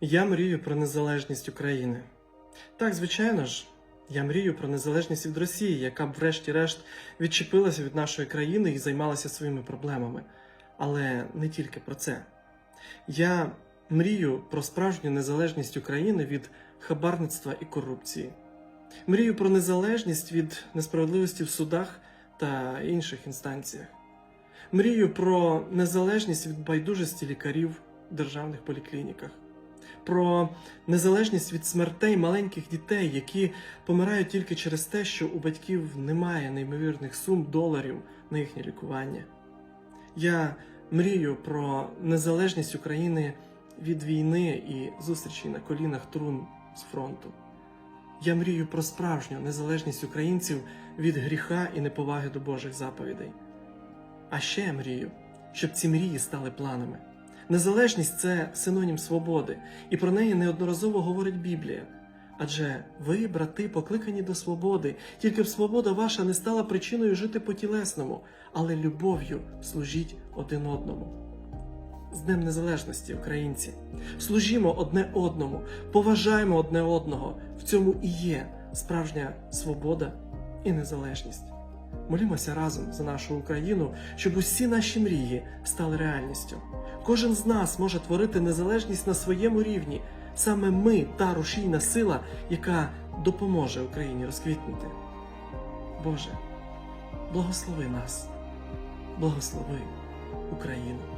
Я мрію про незалежність України. Так, звичайно ж, я мрію про незалежність від Росії, яка б, врешті-решт, відчепилася від нашої країни і займалася своїми проблемами. Але не тільки про це. Я мрію про справжню незалежність України від хабарництва і корупції. Мрію про незалежність від несправедливості в судах та інших інстанціях. Мрію про незалежність від байдужості лікарів в державних поліклініках, про незалежність від смертей маленьких дітей, які помирають тільки через те, що у батьків немає неймовірних сум доларів на їхнє лікування. Я мрію про незалежність України від війни і зустрічей на колінах трун з фронту. Я мрію про справжню незалежність українців від гріха і неповаги до Божих заповідей. А ще я мрію, щоб ці мрії стали планами. Незалежність це синонім свободи, і про неї неодноразово говорить Біблія. Адже ви, брати, покликані до свободи, тільки б свобода ваша не стала причиною жити по тілесному, але любов'ю служіть один одному. З Днем Незалежності, українці! Служімо одне одному, поважаємо одне одного. В цьому і є справжня свобода і незалежність. Молімося разом за нашу Україну, щоб усі наші мрії стали реальністю. Кожен з нас може творити незалежність на своєму рівні. Саме ми та рушійна сила, яка допоможе Україні розквітнути. Боже, благослови нас, благослови Україну.